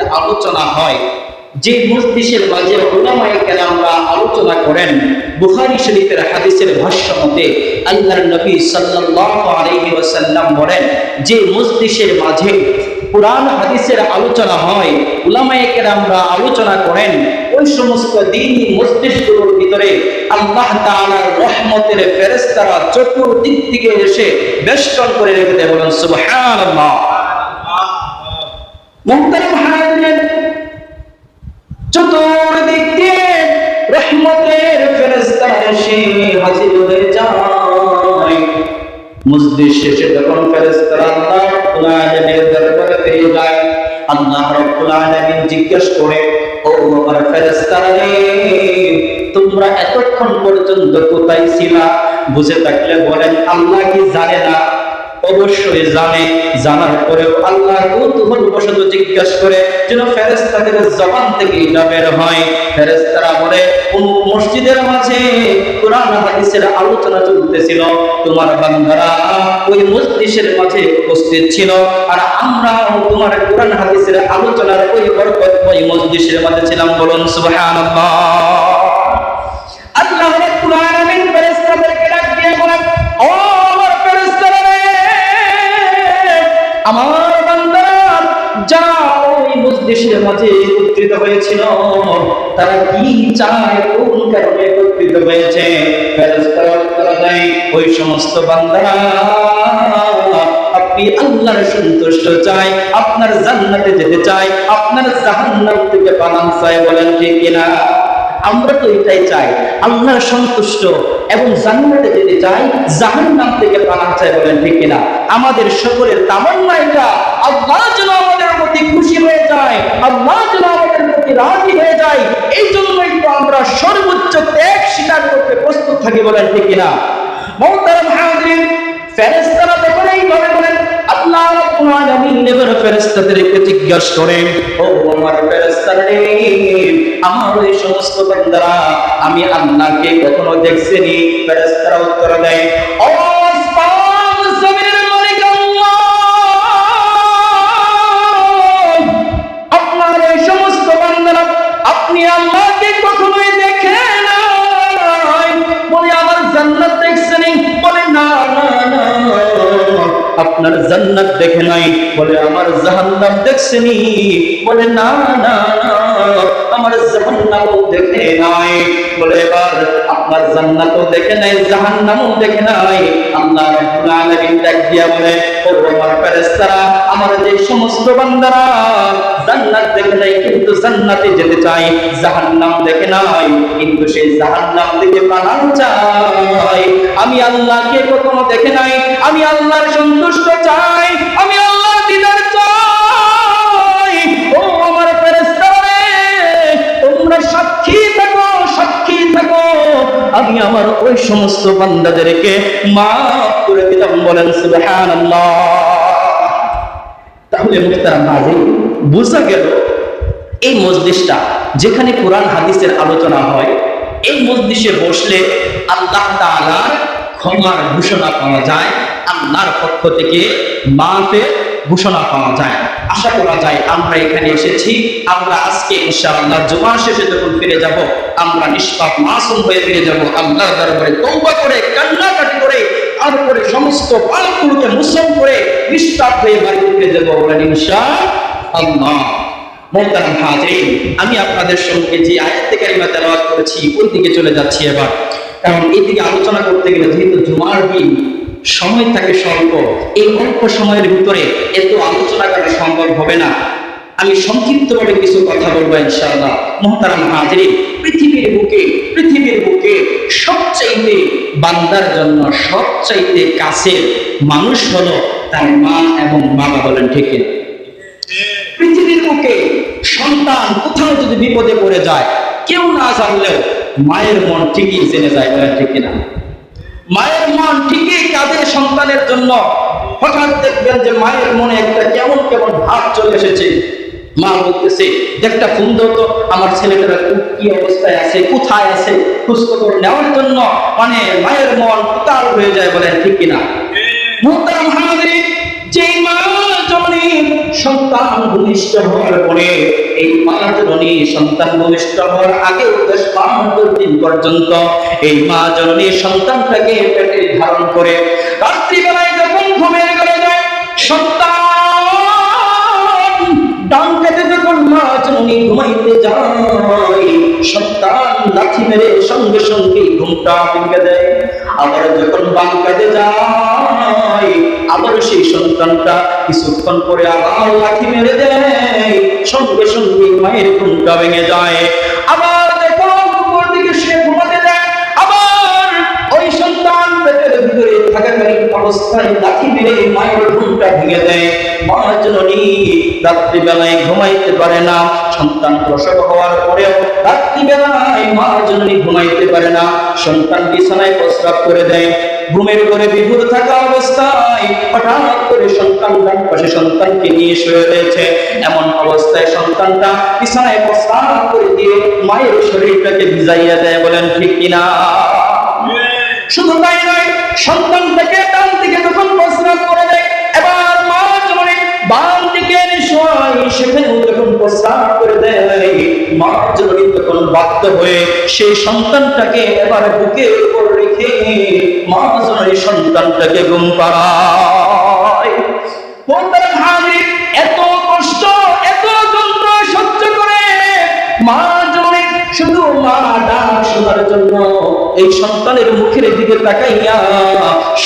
আলোচনা হয়। যে মজলিসের মাঝে ওলামায়ে কেরামরা আলোচনা করেন, বুখারী শরীফের হাদিসের ভাষ্য মতে আল্লাহর নবী সাল্লাল্লাহু আলাইহি ওয়াসাল্লাম বলেন, যে মজলিসের মাঝে কোরআন হাদিসের আলোচনা হয়, উলামায়ে কেরামরা আলোচনা করেন, ওই সমস্ত দিনই মজলিসগুলোর ভিতরে আল্লাহ তাআলার রহমতের ফেরেশতারা চতুর্দিক থেকে এসে বেষ্টন করে রেখে দেয় বলেন, সুবহানাল্লাহ। মুহতারাম হাজিরিন চতুর্দিক দিয়ে রহমতের ফেরেশতা এসে হাজির হয়ে যায়। মসজিদ শেষে যখন ফেরেশতারা আল্লাহ রাব্বুল দরবারে পেয়ে যায়, আল্লাহ রাব্বুল আলামিন জিজ্ঞেস করে, ও আমার ফেরেশতারা রে, তোমরা এতক্ষণ পর্যন্ত কোথায় ছিলা? বুঝে থাকলে বলেন, আল্লাহ কি জানে না? অবশ্যই জানে, জানার পরেও আল্লাহ কৌতূহল বশত জিজ্ঞাসা করে যেন ফেরেস্তাদের জবান থেকে এটা বের হয়। ফেরেস্তারা বলে কোন মসজিদের মাঝে কোরআন হাদিসের আলোচনা চলতেছিল। তোমার ওই মসজিদের মাঝে উপস্থিত ছিল। আর আমরা তোমার কোরআন হাদিসের আলোচনার ওই বরকত ওই মসজিদের মাঝে ছিলাম। বলুন, সুবহানাল্লাহ। রাব্বুল আমার বান্দারা যারা ওই মজলিসের মাঝে একত্রিত হয়েছিল, তারা কি চায়, কোন কারণে একত্রিত হয়েছে? ওই সমস্ত বান্দারা, আপনি আল্লাহর সন্তুষ্ট চাই, আপনার জান্নাতে যেতে চাই, আপনার জাহান্নাম থেকে পালান চাই, বলেন ঠিক কিনা? আমরা তো এটাই চাই। আল্লাহর সন্তুষ্ট। এবং জান্নাতে যেতে চাই জাহান্নাম থেকে পানা চাই বলেন ঠিক কিনা? আমাদের সকলের তামান্না এটা। আল্লাহ যেন আমাদের প্রতি খুশি হয়ে যায়, আল্লাহ যেন আমাদের প্রতি রাজি হয়ে যায় এই জন্যই তো আমরা সর্বোচ্চ ত্যাগ স্বীকার করতে প্রস্তুত থাকি বলেন ঠিক কিনা? মহতারাম হাজিরিন ফেরেশতারা যখন এইভাবে বলেন আল্লাহ রাব্বুল আলামিন নেবার ফেরেশতাদেরকে জিজ্ঞাসা করেন, ও আমার ফেরেশতারে আমার এই সমস্ত বান্দারা, আমি আল্লাহকে কখনো দেখছিনি ফেরেশতারা উত্তর দেয় ও আপনার জান্নাত দেখে নাই। বলে আমার জাহান্নাম দেখছেনি। বলে না না আমার জাহান্নামও দেখে নাই। বলে এবার, আপনার জান্নাতও দেখে নাই, জাহান্নামও দেখে নাই। আল্লাহ রাব্বুল আলামিন ডাক দিয়া বলে, ও আমার ফেরেশতারা, আমার যে সমস্ত বান্দারা জান্নাত দেখে নাই, কিন্তু জান্নাতে যেতে চাই, জাহান্নাম দেখে নাই, কিন্তু সেই জাহান্নাম থেকে পালান চাই। আমি আল্লাহকে কখনো দেখে নাই, আমি আল্লাহর সন্তুষ্ট চাই, আমি আল্লাহর তোমরা সাক্ষী থাকো সাক্ষী থাকো। আমি আমার ওই সমস্ত বান্দাদেরকে মাফ করে দিলাম, বলেন সুবহানাল্লাহ। তাহলে মুখতারাম হাজির বোঝা গেল এই মজলিসটা যেখানে কোরআন, হাদিসের আলোচনা হয়, এই মজলিসে বসলে আল্লাহ তাআলার ক্ষমার ঘোষণা পাওয়া যায়, আল্লাহর পক্ষ থেকে মাফের ঘোষণা পাওয়া যায়। আশা করা যায় আমরা এখানে এসেছি। আমরা আজকে ইনশাআল্লাহ জুমার শেষে যখন ফিরে যাব, আমরা নিষ্পাপ মাসুম হয়ে ফিরে যাব। আল্লাহর দরবারে তওবা করে, কান্নাকাটি করে তারপরে সমস্ত পাপগুলোকে মুসলমান করে নিষ্পাপ হয়ে বাড়িতে ফিরে যাব বলেন ইনশাআল্লাহ। মোহতারাম আমি আপনাদের সঙ্গে যে আয়াতে কারিমা তেলাওয়াত করেছি ওই দিকে চলে যাচ্ছি এবার। কারণ এই দিকে আলোচনা করতে গেলে যেহেতু জুমার দিন সময় থাকে স্বল্প। এই অল্প সময়ের ভিতরে এত আলোচনা করা সম্ভব হবে না। আমি সংক্ষিপ্তভাবে কিছু কথা বলব ইনশাআল্লাহ। মোহতারাম হাজিরিন, পৃথিবীর বুকে পৃথিবীর বুকে সবচাইতে বান্দার জন্য, সবচাইতে কাছের মানুষ হলো তার মা এবং বাবা বলেন ঠিক পৃথিবীর বুকে সন্তান কোথাও যদি বিপদে পড়ে যায়, কেউ না জানলেও মায়ের মন ঠিকই জেনে যায় বলেন ঠিক কিনা? মায়ের সন্তানের জন্য হঠাৎ দেখবেন যে মায়ের মনে একটা কেমন কেমন ভাব চলে এসেছে। মা বলতেছে একটা ফোন তো, আমার ছেলেটা কি অবস্থায় আছে, কোথায় আছে খোঁজ খবর নেওয়ার জন্য মানে মায়ের মন তার হয়ে যায় বলেন, ঠিক কিনা যেই মা জননী সন্তান এই জননী সন্তান হওয়ার আগে দিন পর্যন্ত, এই মা জননী সন্তানটাকে ধারণ করে রাত্রিবেলায় যখন ঘুমের ঘরে যায়, সন্তান ডান কাতে যখন মা জননী ঘুমাইতে যায়, সন্তান লাঠি মেরে সঙ্গে সঙ্গে ঘুমটা ভেঙে দেয়। আবার যখন বাম কাজে যায়, আবার সেই সন্তানটা কিছুক্ষণ পরে আবার লাঠি মেরে দেয়, সঙ্গে সঙ্গে মায়ের ঘুমটা ভেঙে যায়। আবার অবস্থায় লাঠি মায়ের ঘুমটা ভেঙে দেয়। মা জননী রাত্রিবেলায় ঘুমাইতে পারে না। সন্তান প্রসব হওয়ার পরেও রাত্রিবেলায় মা জননী ঘুমাইতে পারে না। সন্তান বিছানায় প্রস্রাব করে দেয়। ঘুমের বিভুর থাকা অবস্থায় হঠাৎ করে সন্তান ডান পাশে সন্তানকে নিয়ে শুয়ে রয়েছে। এমন অবস্থায় সন্তানটা বিছানায় প্রস্রাব করে দিয়ে মায়ের শরীরটাকে ভিজাইয়া দেয় বলেন ঠিক কিনা শুধু তাই নয় সন্তানটাকে ডান দিকে যখন প্রস্রাব করে দেয়, এবার মা যখন বাম দিকে সেখানেও যখন প্রস্রাব করে দেয়, মা যখন তখন বাধ্য হয়ে সেই সন্তানটাকে এবার বুকের উপর রেখে মা যখন সন্তানটাকে গুম পাড়ায়। কোন এই সন্তানের মুখের দিকে তাকাইয়া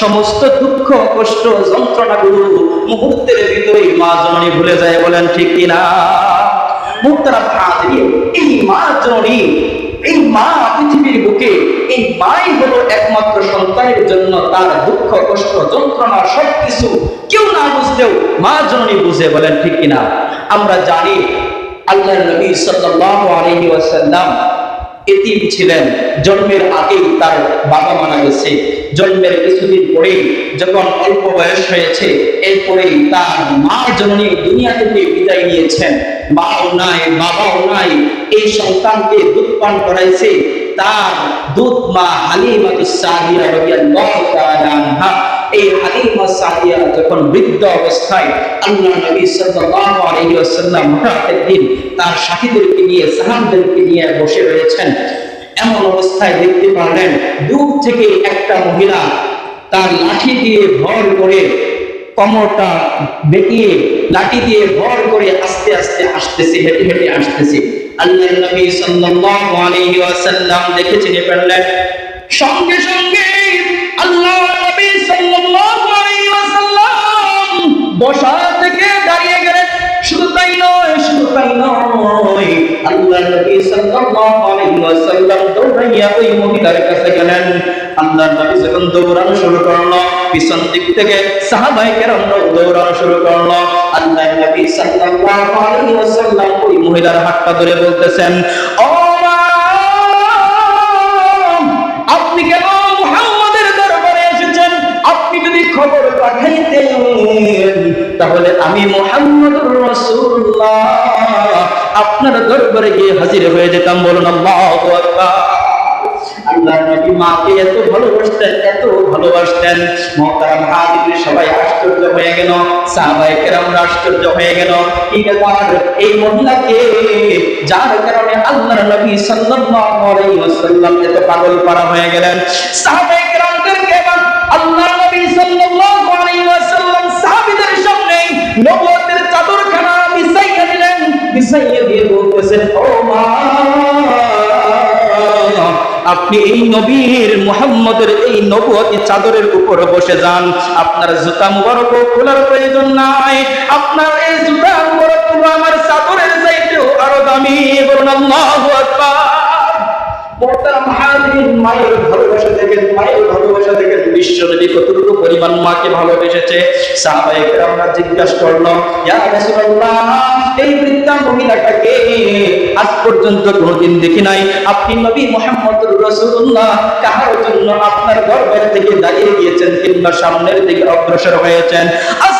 সমস্ত দুঃখ, কষ্ট যন্ত্রণাগুলো মুহূর্তের ভিতরে মা জননী ভুলে যায়, বলেন ঠিক কিনা? মুক্তারা ভাবি এই মা জননী, এই মা পৃথিবীর বুকে, এই মাই হলো একমাত্র সন্তানের জন্য তার দুঃখ, কষ্ট, যন্ত্রণা, সবকিছু। কেউ না বুঝলেও মা জননী বুঝে, বলেন ঠিক কিনা? আমরা জানি আল্লাহ নবী সাল্লাল্লাহু আলাইহি ওয়াসাল্লাম এতিম ছিলেন। জন্মের আগেই তার বাবা মারা গেছে। জন্মের কিছুদিন পরেই যখন অল্প বয়স হয়েছে, এরপরেই তার মা জননী দুনিয়া থেকে বিদায় নিয়েছেন। মাও নাই, বাবাও নাই, এই সন্তানকে দুধ পান করাইছে তার দুধ মা হালিমাতুস সাহিয়া রাদিয়াল্লাহু এই হালিমা সাদিয়া যখন বৃদ্ধ অবস্থায় আল্লাহ নবী সাল্লাল্লাহু আলাইহি ওয়াসাল্লাম হঠাৎ একদিন তার সাথীদেরকে নিয়ে, সাহাবদেরকে নিয়ে বসে রয়েছেন। এমন অবস্থায় দেখতে পারলেন, দূর থেকে একটা মহিলা তার লাঠি দিয়ে ভর করে কমরটা বেঁকিয়ে লাঠি দিয়ে ভর করে আস্তে আস্তে আসতেছে, হেঁটে হেঁটে আসতেছে। আল্লাহ নবী সাল্লাল্লাহু আলাইহি ওয়াসাল্লাম দেখে চিনে সঙ্গে সঙ্গে আল্লাহ গেলেন। আল্লাহ শুরু করল, পিছন দিক থেকে দৌড়ানো শুরু করল। আল্লাহ ওই মহিলার হাতটা ধরে বলতেছেন, ও তাহলে আমি আপনার দরবারে গিয়ে হাজির হয়ে যেতাম, বলুন মাকে এত ভালোবাসতেন এত ভালোবাসতেন। সবাই আশ্চর্য হয়ে গেল আশ্চর্য হয়ে গেল। এই মহিলাকে যার কারণে আল্লাহর নবী এত পাগল হয়ে গেলেন। সাহাবায়ে কেরামদেরকে নবী আপনি এই নবীর মুহাম্মদের এই নবুয়তি চাদরের উপর বসে যান। আপনার জুতা মুবারক খোলার প্রয়োজন নাই। আপনার এই জুতা মুবারক আমার চাদরের চাইতেও আরও দামি, বলুন আল্লাহু আকবার। মোহতারাম মায়ের ভালোবাসা দেখেন বিশ্বনবী কতটুকু পরিমাণ মাকে ভালোবেসেছে সাহাবায়ে জিজ্ঞাসা করল, ইয়া রাসূলুল্লাহ, এই বৃদ্ধা মহিলাটাকে আজ পর্যন্ত কোনোদিন দেখি নাই। আপনি নবী মুহাম্মদুর রাসূলুল্লাহ, কাহার জন্য আপনার গর্বের থেকে দাঁড়িয়ে গিয়েছেন কিংবা সামনের দিকে অগ্রসর হয়েছেন? আজকে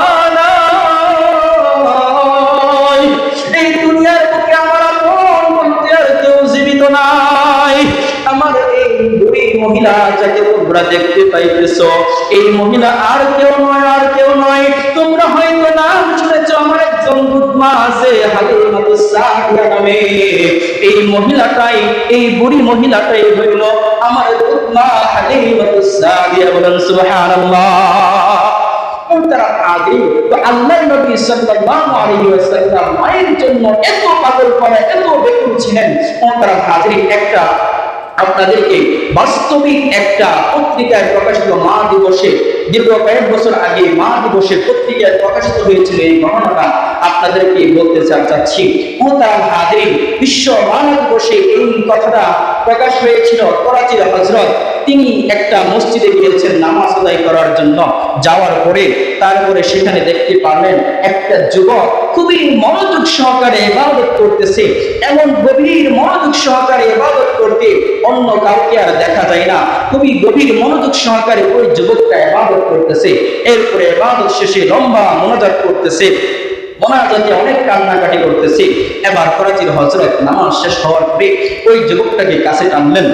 তোমরা দেখতে পাইতেছো। এই মহিলা আর কেউ নয়, আর কেউ নয়। তোমরা হয়তো নাম শুনেছো, আমার একজন বুধমা আছে নামে। এই মহিলাটাই, এই বুড়ি মহিলাটাই হইল আমার বুধমা হালিমাতুস সাদিয়া বলেন, সুবহানাল্লাহ। তো জন্য এত এত তারা হাজির একটা আপনাদেরকে বাস্তবিক একটা পত্রিকায় প্রকাশিত মা দিবসে দীর্ঘ কয়েক বছর আগে মা দিবসে পত্রিকায় প্রকাশিত হয়েছিল এই ঘটনাটা আপনাদেরকে বলতে চাচ্ছি ও তারা হাজির, বিশ্ব মা দিবসে এই কথাটা প্রকাশ হয়েছিল করাচির হজরত তিনি একটা মসজিদে গিয়েছেন নামাজ আদায় করার জন্য। যাওয়ার পরে তারপরে সেখানে দেখতে পারলেন একটা যুবক খুবই মনোযোগ সহকারে ইবাদত করতেছে। এমন গভীর মনোযোগ সহকারে ইবাদত করতে অন্য কাউকে আর দেখা যায় না। খুবই গভীর মনোযোগ সহকারে ওই যুবকটা ইবাদত করতেছে। এরপরে ইবাদত শেষে লম্বা মনোযোগ করতেছে। মোনাজাতে অনেক কান্নাকাটি করতেছি। এবার করাচির হজরত নামাজ শেষ হওয়ার পরে ওই যুবকটাকে কাছে টানলেন।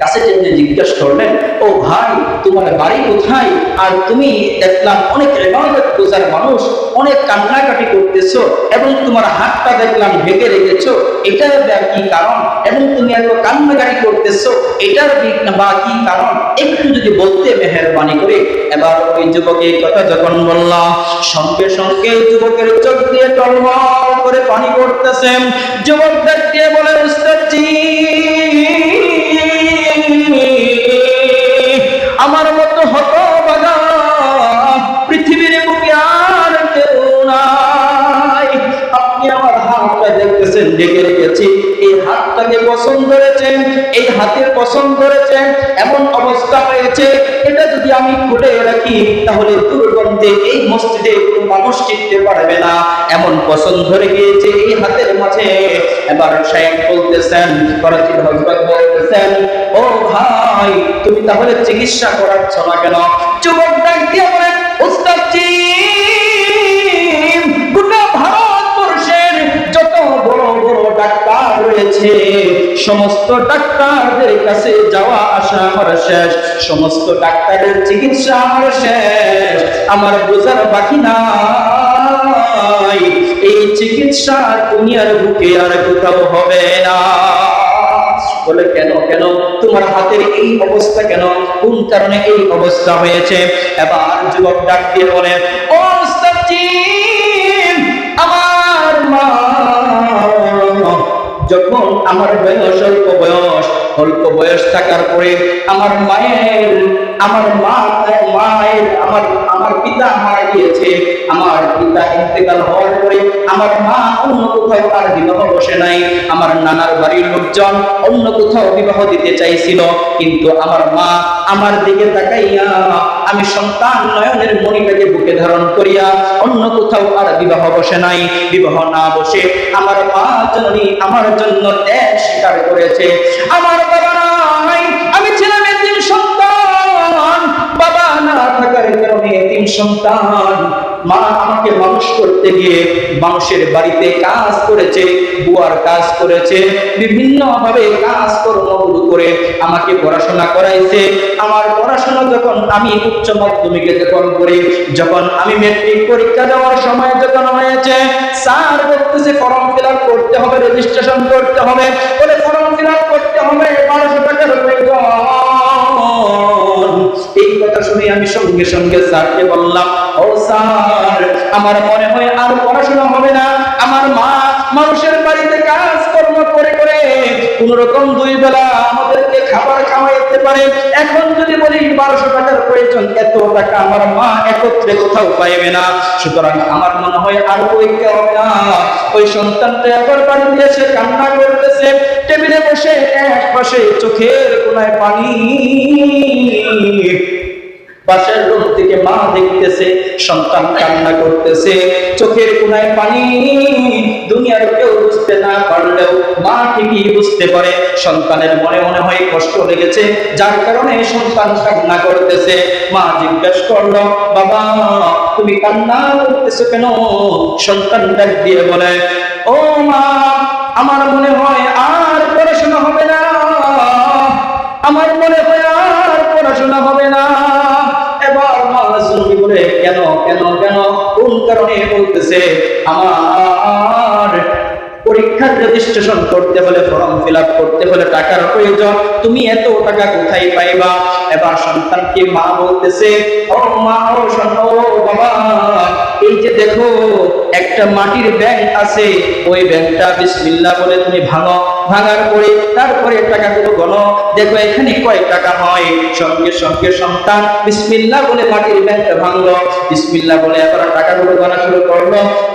কাছে টেনে জিজ্ঞাসা করলেন, ও ভাই, তোমার বাড়ি কোথায়? আর তুমি দেখলাম অনেক ইবাদত গুজার মানুষ, অনেক কান্নাকাটি করতেছো এবং তোমার হাতটা দেখলাম ঢেকে রেখেছো। এটার কি কারণ? এবং তুমি এত কান্নাকাটি করতেছো, এটার বা কি কারণ? একটু যদি বলতে মেহরবানি করে, এবার ওই যুবকে এই কথা যখন বললাম সঙ্গে সঙ্গে যুবকের চোখ দিয়ে টলমল করে পানি পড়তেছে। যুবক দেখতে বলে উস্তাদজি ডেকে রেখেছি। এই হাতটাকে পছন্দ করেছেন, এই হাতের পছন্দ করেছেন, এমন অবস্থা হয়েছে। এটা যদি আমি খুলে রাখি, তাহলে দুর্গন্ধে এই মসজিদে কোনো মানুষ টিকতে পারবে না। এমন পছন্দ ধরে গিয়েছে এই হাতের মাঝে। এবার শায়েখ বলতেছেন করাচির হজরত বলতেছেন, ও ভাই, তুমি তাহলে চিকিৎসা করাচ্ছ না কেন? যুবক ডাক দিয়ে বলেন উস্তাদজি রয়েছে সমস্ত ডাক্তারদের কাছে যাওয়া আসা আমার শেষ। সমস্ত ডাক্তারের চিকিৎসা আমার শেষ। আমার বোঝার বাকি নাই। এই চিকিৎসা দুনিয়ার বুকে আর কোথাও হবে না। বলে কেন কেন? তোমার হাতের এই অবস্থা কেন? কোন কারণে এই অবস্থা হয়েছে? এবার যুবক ডাক দিয়ে বলে, ও যখন আমার বয়স অল্প বয়স অল্প বয়স থাকার পরে আমার মায়ের, আমার মা, মায়ের, আমার আমার পিতা মারা গিয়েছে। আমার পিতা ইন্তেকাল হওয়ার পরে আমার মা অন্য কোথাও আর বিবাহ বসে নাই। আমার নানার বাড়ির লোকজন অন্য কোথাও বিবাহ দিতে চাইছিল। কিন্তু আমার মা আমার দিকে তাকাইয়া আমি সন্তান নয়নের মণিটাকে বুকে ধারণ করিয়া অন্য কোথাও আর বিবাহ বসে নাই। বিবাহ না বসে আমার মা জননী আমার জন্য ত্যাগ স্বীকার করেছে। আমার বাবা আমি না থাকার কারণে সন্তান, মা আমাকে মানুষ করতে গিয়ে মানুষের বাড়িতে কাজ করেছে, বুয়ার কাজ করেছে বিভিন্ন ভাবে কাজ কর্মগুলো করে আমাকে পড়াশোনা করাইছে। আমার পড়াশোনা যখন আমি উচ্চ মাধ্যমিকে যখন করি, যখন আমি মেট্রিক পরীক্ষা দেওয়ার সময় যখন হয়েছে, স্যার বলতেছে ফর্ম ফিল করতে হবে রেজিস্ট্রেশন করতে হবে। বলে ফর্ম ফিল করতে হবে, বারোশো এই কথা শুনে আমি সঙ্গে সঙ্গে স্যারকে বললাম, ও স্যার, আমার মনে হয় আর পড়াশোনা হবে না। আমার মা মানুষের বাড়িতে কাজ কর্ম করে করে কোন রকম দুই বেলা আমাদেরকে খাবার খাওয়াইতে পারে। এখন যদি বলি, বারোশো টাকার প্রয়োজন, এত টাকা আমার মা একত্রে কোথাও পাইবে না। সুতরাং আমার মনে হয় আর পরীক্ষা হবে না। ওই সন্তানটা একবার বাড়িতে এসে কান্না করতেছে। টেবিলে বসে এক পাশে চোখের কোনায় পানি পাশের রুম থেকে মা দেখতেছে, সন্তান কান্না করতেছে, চোখের কোনায় পানি। দুনিয়ার কেউ বুঝতে না পারলেও মা ঠিকই বুঝতে পারে, সন্তানের মনে মনে হয় কষ্ট লেগেছে, যার কারণে সন্তান কান্না করতেছে। মা জিজ্ঞেস করল, বাবা, তুমি কান্না করতেছো কেন? সন্তান ডাক দিয়ে বলে, ও মা, আমার মনে হয় আর পড়াশোনা হবে না। আমার মনে হয় আর পড়াশোনা হবে না। বলে, কেন কেন কেন? কোন কারণে বলতেছে? আমার পরীক্ষার রেজিস্ট্রেশন করতে হলে ফর্ম ফিল আপ করতে হলে টাকার প্রয়োজন। তুমি এত টাকা কোথায় পাইবা? এবার সন্তানকে মা বলতেছে, ও মা, ও বাবা, এই যে দেখো, একটা মাটির ব্যাংক আছে। ওই ব্যাংকটা বিসমিল্লাহ বলে তুমি ভাঙো। ভাঙার পরে তারপরে টাকাগুলো গণো দেখো, এখানে কয় টাকা হয়? সঙ্গে সঙ্গে সন্তান বিসমিল্লাহ বলে মাটির ব্যাংকটা ভাঙলো। বিসমিল্লাহ বলে এবার টাকাগুলো গণা শুরু করল।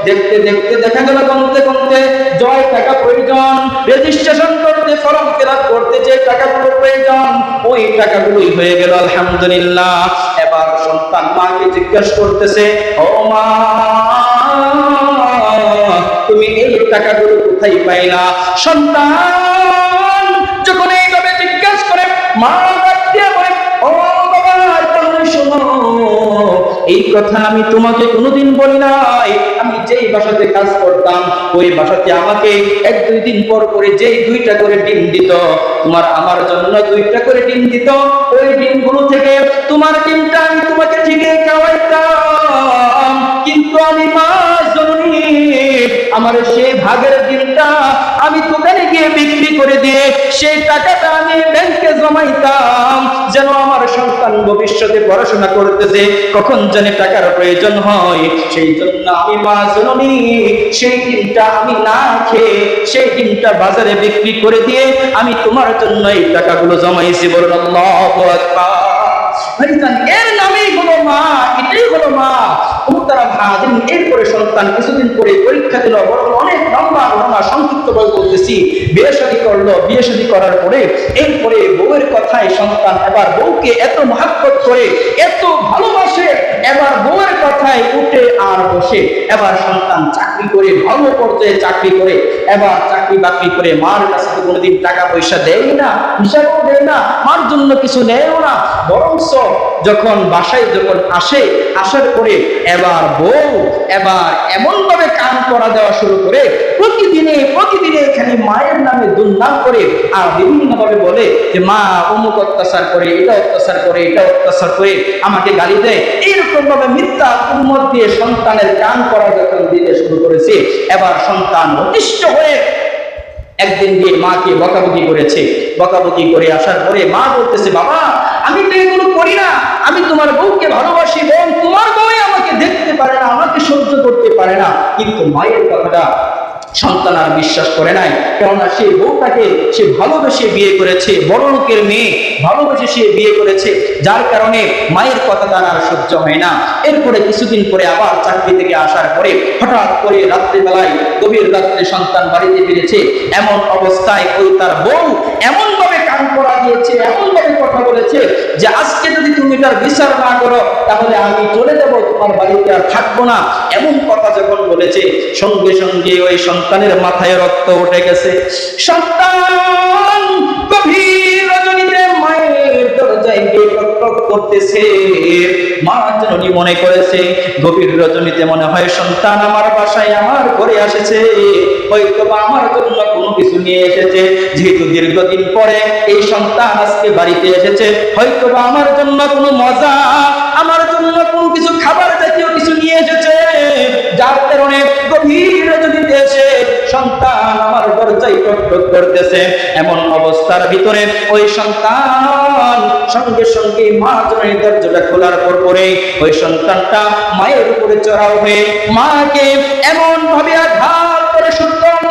দেখতে দেখতে দেখা গেল কমতে কমতে জয় টাকা প্রয়োজন। রেজিস্ট্রেশন করতে ফর্ম ফিল করতে যে টাকাগুলো প্রয়োজন, ওই টাকাগুলোই হয়ে গেল, আলহামদুলিল্লাহ। এবার সন্তান মাকে জিজ্ঞাসা করতেছে, ও মা তুমি এই টাকাগুলো কোথায় পাইলা? সন্তান যখন এইভাবে জিজ্ঞাসা করে, মা এই কথা আমি তোমাকে কোনোদিন বলি নাই। আমি যেই বাসাতে কাজ করতাম, ওই বাসাতে আমাকে এক দুই দিন পর করে যেই দুইটা করে ডিম দিত, তোমার আমার জন্য দুইটা করে ডিম দিত। ওই ডিমগুলো থেকে তোমার ডিমটা আমি তোমাকে ঠিকই খাওয়াইতাম। আমার সেই ভাগের ডিমটা আমি দোকানে গিয়ে বিক্রি করে দিয়ে সেই টাকাটা আমি ব্যাংকে জমাইতাম। যেন আমার সন্তান ভবিষ্যতে পড়াশোনা করতেছে, কখন জানে টাকার প্রয়োজন হয়। সেই জন্য আমি মা জননী, সেই দিনটা আমি না খেয়ে, সেই দিনটা বাজারে বিক্রি করে দিয়ে আমি তোমার জন্য এই টাকাগুলো জমাইছি বলুন আল্লাহু আকবার। ভাইজান এর নামেই হলো মা, এটাই হলো মা। মুক্তারা ভাদিন এরপরে সন্তান কিছুদিন পরে পরীক্ষা দিল, বড় অনেক লম্বা ঘটনা সংক্ষিপ্ত বই বলতেছি। বিয়ে শাদী করল, বিয়ে শাদী করার পরে এরপরে বউয়ের কথায় সন্তান, এবার বউকে এত মহাব্বত করে, এত ভালোবাসে, এবার বউয়ের কথায় উঠে আর বসে। এবার সন্তান চাকরি করে ভালো পর্যায়ে চাকরি করে, এবার চাকরি বাকরি করে মার কাছে তো কোনোদিন টাকা পয়সা দেয় না, হিসাবও দেয় না, মার জন্য কিছু নেয়ও না। বরঞ্চ যখন বাসায় যখন আসে, আসার পরে এবার বউ এবার এমন ভাবে কাম করা দেওয়া শুরু করে প্রতিদিনে প্রতিদিনে এখানে মায়ের নামে দুর্নাম করে আর বিভিন্ন ভাবে বলে যে, মা, অমুক অত্যাচার করে, এটা অত্যাচার করে, এটা অত্যাচার করে, আমাকে গালি দেয় এইরকম ভাবে মিথ্যা উন্মত দিয়ে সন্তানের কান করা যখন দিতে শুরু করেছে। এবার সন্তান অতিষ্ঠ হয়ে একদিন গিয়ে মাকে বকাবকি করেছে। বকাবকি করে আসার পরে মা বলতেছে, বাবা, আমি তো এগুলো করি না। আমি তোমার বউকে ভালোবাসি, বোন তোমার বউই আমাকে দেখতে পারে না, আমাকে সহ্য করতে পারে না। কিন্তু মায়ের কথাটা সন্তান আর বিশ্বাস করে নাই। কেননা সেই বউটাকে সে ভালোবেসে বিয়ে করেছে, বড় লোকের মেয়ে ভালোবেসে সে বিয়ে করেছে, যার কারণে মায়ের কথা তার আর সহ্য হয় না। এরপরে কিছুদিন পরে আবার চাকরি থেকে আসার পরে হঠাৎ করে রাত্রিবেলায় গভীর রাত্রে সন্তান বাড়িতে ফিরেছে। এমন অবস্থায় ওই তার বউ এমন দিয়েছে এমন ভাবে কথা বলেছে যে আজকে যদি তুমি তার বিচার না করো, তাহলে আমি চলে যাব, তোমার বাড়িতে আর থাকব না। এমন কথা যখন বলেছে, সঙ্গে সঙ্গে ওই সন্তানের মাথায় রক্ত উঠে গেছে। সন্তান গভীর রজনীতে মায়ের দরজায় করতেছে। মা জননী মনে করেছে, গভীর রজনীতে মনে হয় সন্তান আমার বাসায় আমার ঘরে আসেছে। হয়তো বা আমার জন্য কোনো কিছু নিয়ে এসেছে। যেহেতু দীর্ঘদিন পরে এই সন্তান আজকে বাড়িতে এসেছে, হয়তো বা আমার জন্য কোনো মজা আমার জন্য কোনো কিছু খাবার জাতীয় কিছু নিয়ে এসেছে? যার কারণে গভীর রজনীতে এসে সন্তান আমার দরজায় টক টক করতেছে। এমন অবস্থার ভিতরে ওই সন্তান সঙ্গে সঙ্গে মা জনের দরজাটা খোলার পর পরে ওই সন্তানটা মায়ের উপরে চড়াও হয়ে মাকে এমন ভাবে আঘাত করে করল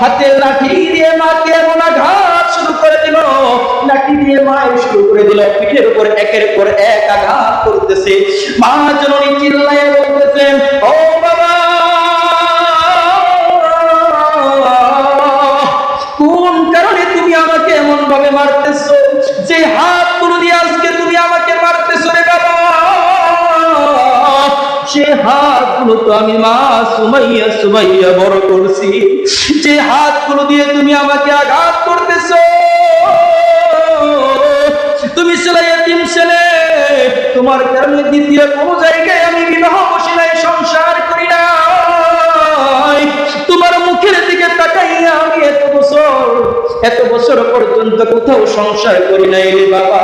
হাতে লাঠি দিয়ে মাকে এমন আঘাত করে দিল দিয়ে মায়ের শুরু করে দিল, পিঠের উপর একের পর এক আঘাত করতেছে। মা জননী চিল্লায় বলতেছে, ও বাবা, কোন কারণে তুমি আমাকে এমন ভাবে মারতেছো? যে হাত তুলে দিয়ে আজকে তুমি আমাকে রে বাবা হাতগুলো তো আমি মা সুমাইয়া সুমাইয়া বড় করছি। যে হাতগুলো দিয়ে তুমি আমাকে আঘাত করতেছো তুমি ছেলে, এতিম ছেলে, তোমার কারণে দ্বিতীয় কোন জায়গায় আমি বিবাহ বসি নাই সংসার করি নাই। তোমার মুখের দিকে তাকাইয়া আমি এত বছর এত বছর পর্যন্ত কোথাও সংসার করি নাই রে বাবা।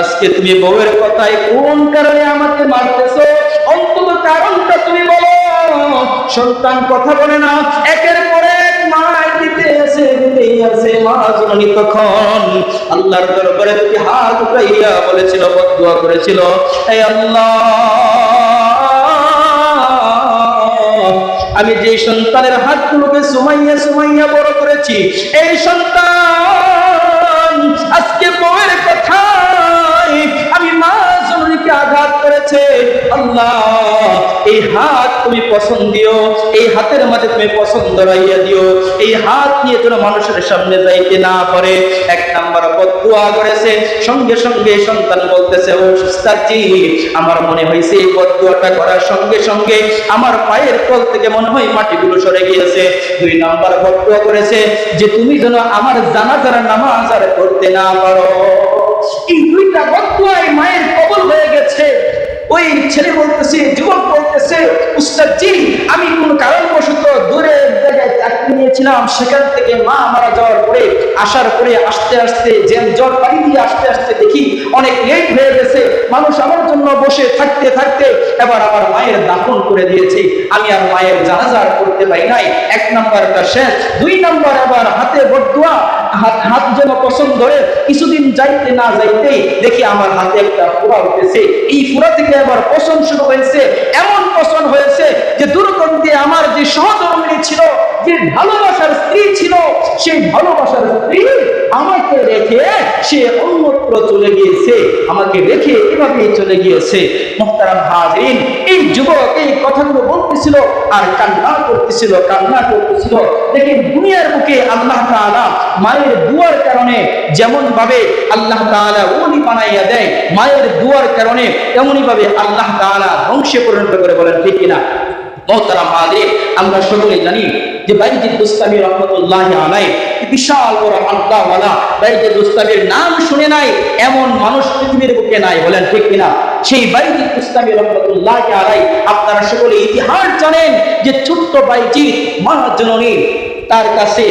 আজকে তুমি বউয়ের কথায় কোন কারণে আমাকে মারতেছো? অন্তত কারণটা তুমি বলো। সন্তান কথা বলে না, একের পর দিতেই মা জননী তখন। আল্লাহর দরবারে হাত উঠাইয়া বলেছিল বদুয়া করেছিল আল্লাহ, আমি যে সন্তানের হাতগুলোকে সুমাইয়া সুমাইয়া বড় করেছি, এই সন্তান আজকে বউয়ের কথা আমি মা করেছে আল্লাহ, এই হাত তুমি পছন্দ দিও, এই হাতের মাঝে তুমি পছন্দ রাইয়া দিও, এই হাত নিয়ে মানুষের সামনে যাইতে না পারে। এক নাম্বার করেছে, সঙ্গে সঙ্গে সন্তান বলতেছে, ও উস্তাদজি, আমার মনে হয়েছে এই বদুয়াটা করার সঙ্গে সঙ্গে আমার পায়ের তল থেকে মনে হয় মাটিগুলো সরে গিয়েছে। দুই নাম্বার বদুয়া করেছে, যে তুমি যেন আমার জানাজার নামাজ আর করতে না পারো। এই দুইটা বদুয়ায় মায়ের ওই ছেলে বলতেছে যুবক বলতেছে আমি কোন কারণবশত দূরে জায়গায় নিয়েছিলাম, সেখান থেকে মা মারা যাওয়ার পরে, আসার পরে আসতে আসতে জ্যাম জ্বর পানি দিয়ে আসতে আসতে দেখি অনেক লেট হয়ে গেছে। মানুষ আমার জন্য বসে থাকতে থাকতে এবার আমার মায়ের দাফন করে দিয়েছে। আমি আর মায়ের জানাজা আর করতে পারি নাই। এক নাম্বারটা শেষ। দুই নাম্বার এবার হাতে বদুয়া, হাত হাত যেন পছন্দ ধরে কিছুদিন যাইতে না যাইতেই দেখি আমার হাতে একটা ফুরা উঠেছে। এই ফুরা থেকে আবার পছন্দ শুরু হয়েছে। এমন পছন্দ হয়েছে যে দুর্গন্ধে আমার যে সহধর্মিনী ছিল, যে ভালোবাসার স্ত্রী ছিল, সেই ভালোবাসার স্ত্রী আমাকে রেখে সে অন্যত্র চলে গিয়েছে। আমাকে রেখে এভাবেই চলে গিয়েছে। মোহতারাম হাজরিন, এই যুবক এই কথাগুলো বলতেছিল আর কান্না করতেছিল কান্না করতেছিল। দেখেন দুনিয়ার বুকে আল্লাহ তাআলা মায়ের দুয়ার কারণে যেমন ভাবে আল্লাহ তাআলা ওলি বানাইয়া দেয়, মায়ের দুয়ার কারণে তেমনি ভাবে আল্লাহ তাআলা ধ্বংসে পরিণত করে বলেন, ঠিক কিনা? আমরা সকলে জানি যে বাইজিদ বুস্তামি রহমতুল্লাহ আলাই বিশাল বড় আল্লাহওয়ালা বাইজিদ বুস্তামির নাম শুনে নাই, এমন মানুষ পৃথিবীর বুকে নাই, বলেন ঠিক কিনা? সেই বাইজিদ বুস্তামি রহমতুল্লাহ আলাই আপনারা সকলে ইতিহাস জানেন যে ছোট্ট বাইজিদ মহাজননী তার কাছে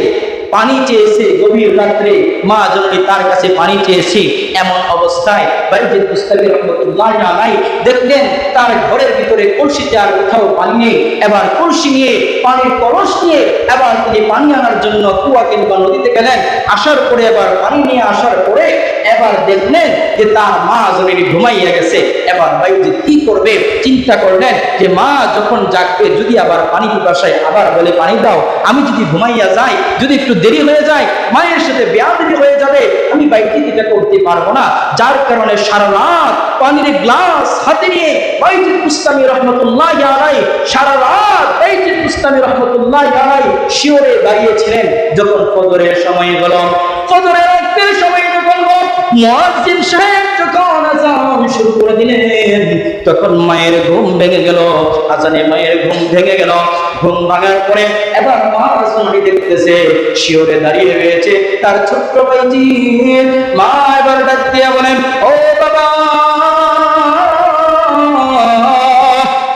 পানি চেয়েছে গভীর রাত্রে, মা জননী তার কাছে পানি চেয়েছে, এমন অবস্থায় বাইজিদ বুস্তামি রহমতুল্লাহ আলাই দেখলেন, তার ঘরের ভিতরে কলসিতে আর কোথাও পানি নেই। এবার কলসি নিয়ে, পানির কলস নিয়ে, এবার তিনি পানি আনার জন্য কুয়া কিংবা নদীতে গেলেন। আসার পরে এবার পানি নিয়ে আসার পরে এবার দেখলেন যে তার মা জমিনে ঘুমাইয়া গেছে। এবার বাইজি কি করবে? চিন্তা করলেন যে মা যখন জাগবে, যদি আবার পানি পিপাসায় আবার বলে, পানি দাও, আমি যদি ঘুমাইয়া যাই, যদি একটু দেরি হয়ে যায়, মায়ের সাথে বেয়াদবি হয়ে যাবে, আমি বাইকে এটা করতে পারব না। যার কারণে সারা রাত পানির গ্লাস হাতে নিয়ে বাইজিদ পুস্তামি রহমতুল্লাহ আলাই সারা রাত বাইজিদ পুস্তামি রহমতুল্লাহ আলাই শিওরে দাঁড়িয়েছিলেন। যখন কদরের সময় গেল রক্তের সময় মুয়াজ্জিন সাহেব যখন আজান শুরু করে দিলেন, তখন মায়ের ঘুম ভেঙে গেল আজানে মায়ের ঘুম ভেঙে গেল। ঘুম ভাঙার পরে এবার মা সোনালি দেখতেছে, শিওরে দাঁড়িয়ে রয়েছে তার ছোট্ট ভাইজি মা এবার ডাক দিয়া বলেন, ও বাবা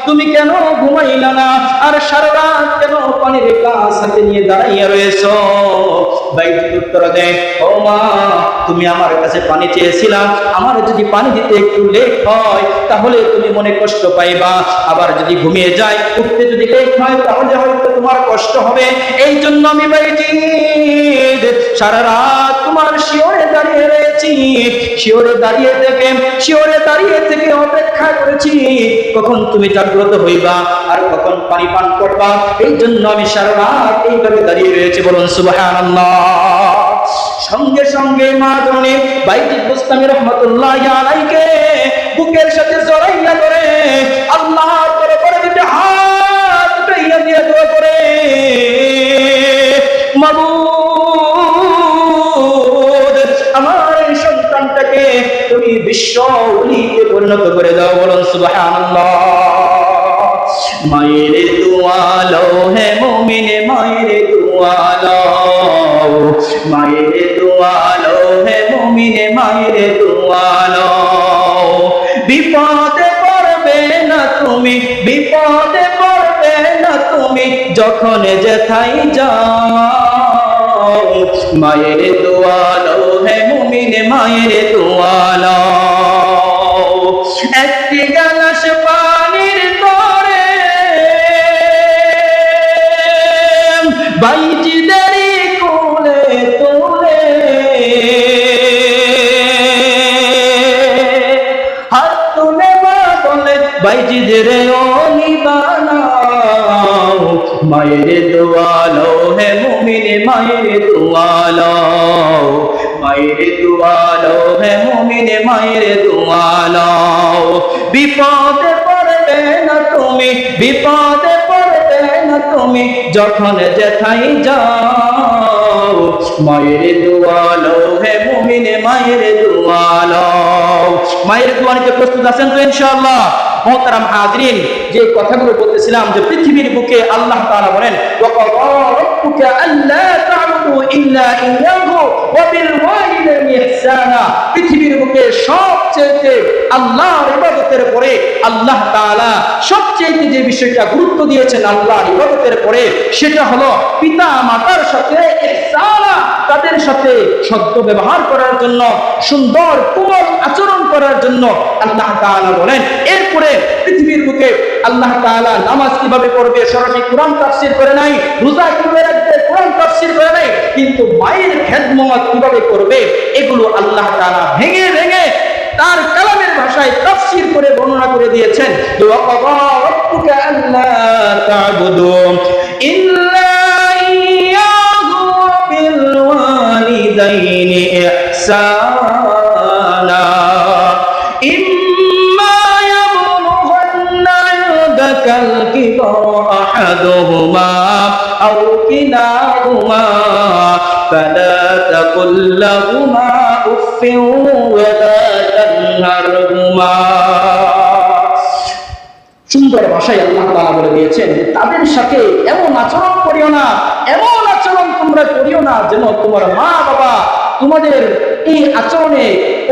তুমি কেন ঘুমাইলা না? আর সারা রাত কেন পানির গ্লাস হাতে নিয়ে দাঁড়াইয়া উত্তর দেয় ও মা, তুমি আমার কাছে পানি আমার যদি পানি দিতে একটু লেট হয়, তাহলে তুমি মনে কষ্ট পাইবা। আবার যদি ঘুমিয়ে যায়, উঠতে যদি লেট হয়, তাহলে হয়তো তোমার কষ্ট হবে। এই জন্য আমি বাইজি সারা রাত তোমার শিওরে দাঁড়িয়ে রয়েছি। শিওরে দাঁড়িয়ে থেকে, শিওরে দাঁড়িয়ে থেকে অপেক্ষা করেছি। কখন তুমি জাগ্রত হইবা আর কখন পানি পান করবা, এই জন্য আমি সারা এইভাবে দাঁড়িয়ে রয়েছে বলুন, সুবহানাল্লাহ। সঙ্গে সঙ্গে মা জনে বাইজিদ বুস্তামি রহমতুল্লাহ আলাইকে বুকের সাথে জড়াইয়া ধরে আল্লাহ করে করে যদি হাত উঠাইয়া দিয়ে দোয়া করে সন্তানটাকে তুমি বিশ্ব ওলিতে পরিণত করে দাও বলুন, সুবহানাল্লাহ। মায়ের দুয়ালো, হে মুমিন মায়ের দুয়ালো। মায়ের দুয়ালো, হে মুমিন মায়ের দুয়ালো। বিপদে পড়বে না তুমি, বিপদে পড়বে না তুমি, যখন যেথাই যাও। মায়ের দুয়ালো, হে মুমিন মায়ের দোয়ালো। একটি বানাও, মায়ের দোয়ালো, হে মুমিন মায়ের দোয়ালো মায়ের দোয়ালো, হে মুমিন মায়ের দোয়ালো। বিপদে পড়বে না তুমি, বিপদে পড়বে না তুমি, যখন যেথাই যাও, মায়ের দোয়ালো, হে মুমিন মায়ের দোয়ালো। মায়ের দোয়ানিতে প্রস্তুত আছেন তো ইনশাআল্লাহ? মোহতারাম হাজরিন যে কথাগুলো বলতেছিলাম যে পৃথিবীর বুকে আল্লাহ তাআলা বলেন ওয়াকাদা রাব্বুকা ইল্লা ইয়্যাহু ওয়া বিল ওয়ালিদাইনি ইহসানা। পৃথিবীর বুকে সবচেয়ে আল্লাহর ইবাদতের পরে আল্লাহ তাআলা সবচেয়ে যে বিষয়টা গুরুত্ব দিয়েছেন আল্লাহর ইবাদতের পরে, সেটা হলো পিতা মাতার সাথে ইহসানা, তাদের সাথে সদ্য ব্যবহার করার জন্য, সুন্দর কোমল আচরণ করার জন্য আল্লাহ তাআলা বলেন। এরপরে পৃথিবীর বুকে আল্লাহ তাআলা নামাজ কীভাবে পড়বে, সরাসরি কোরআন তাফসীর করে নাই, রোজা কীভাবে রাখবে, কোরআন তাফসীর করে নাই কিন্তু মায়ের খেদমত কিভাবে করবে এগুলো আল্লাহ তাআলা ভেঙে ভেঙে তার কালামের ভাষায় তাফসীর করে বর্ণনা করে দিয়েছেন ওয়াকাদা রাব্বুকা আল্লা তা'বুদু ইল্লা ইয়্যাহু ওয়া বিল ওয়ালিদাইনি ইহসানা إما يبلغن عندك الكبر أحدهما أو كلاهما فلا تقل لهما أف ولا تنهرهما সুন্দর ভাষায় আল্লাহ তাআলা বলে দিয়েছেন যে তাদের সাথে এমন আচরণ করিও না এমন আচরণ তোমরা করিও না যেন তোমার মা বাবা তোমাদের এই আচরণে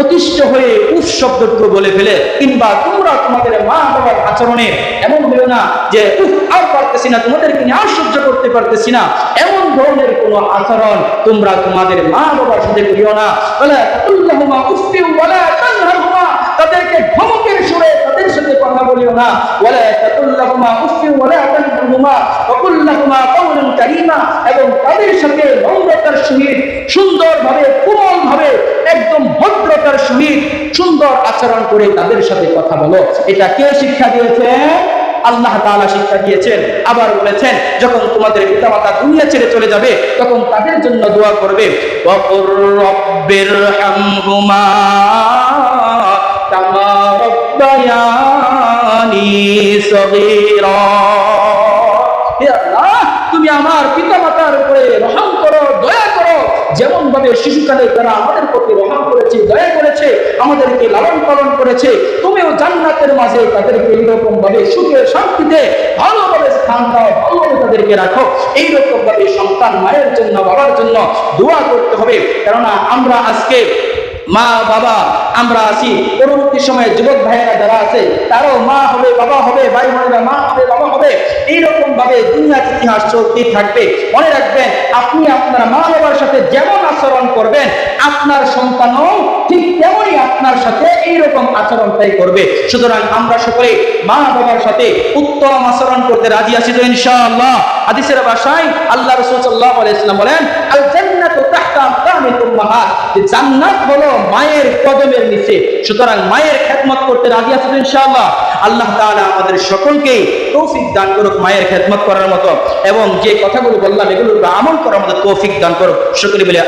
অতিষ্ঠ হয়ে উফ শব্দটুকু বলে ফেলে কিংবা তোমরা তোমাদের মা বাবার আচরণে এমন হলো না যে উফ আর পারতেছি না তোমাদেরকে নিয়ে আর সহ্য করতে পারতেছি না এমন ধরনের কোনো আচরণ তোমরা তোমাদের মা বাবার সাথে করিও না। বলে তাদেরকে ধমকের সুরে তাদের সাথে কথা বলিও না। ওয়ালা তাকুল্লাহুমা উফি ওয়ালা কারীমা। এবং তাদের সাথে নম্রতার সহিত, সুন্দরভাবে, কোমলভাবে, একদম ভদ্রতার সহিত সুন্দর আচরণ করে তাদের সাথে কথা বলো। এটা কে শিক্ষা দিয়েছে? আল্লাহ তাআলা শিক্ষা দিয়েছেন, আবার বলেছেন, যখন তোমাদের পিতামাতা দুনিয়া ছেড়ে চলে যাবে, তখন তাদের জন্য দোয়া করবে তুমি আমার পিতামাতার উপরে রহম করো যেমন ভাবে শিশুকালে তারা আমাদের প্রতি রহম করেছে, দয়া করেছে, আমাদেরকে লালন পালন করেছে, তুমিও জান্নাতের মাঝে তাদেরকে এইরকম ভাবে সুখে, শান্তিতে, ভালোভাবে স্থান দাও, ভালোভাবে তাদেরকে রাখো। এইরকম ভাবে সন্তান মায়ের জন্য, বাবার জন্য দোয়া করতে হবে। কেননা আমরা আজকে মা, বাবা, আমরা আছি। পরবর্তী সময়ে যুবক ভাইয়েরা যারা আছে, তারাও মা হবে, বাবা হবে, ভাই বোনেরা মা হবে, বাবা হবে। এইরকম ভাবে দুনিয়ার ইতিহাস চলতেই থাকবে। মনে রাখবেন, আপনি আপনার মা বাবার সাথে যেমন আচরণ করবেন, আপনার সন্তানও ঠিক তেমনই আপনার সাথে এইরকম আচরণটাই করবে। সুতরাং আমরা সকলে মা বাবার সাথে উত্তম আচরণ করতে রাজি আছি তো ইনশাআল্লাহ। হাদিসের ভাষায় আল্লাহ রাসূল সাল্লাল্লাহু আলাইহি বলেন, আল মায়ের সুতরাং মায়ের খেদমত করতে রাজি আছেন ইনশাআল্লাহ? আল্লাহ তাআলা আমাদের সকলকে তৌফিক দান করুক মায়ের খেদমত করার মতো। এবং যে কথাগুলো বললাম এগুলো আমল করার মতো তৌফিক দান করুক। সকলে বলে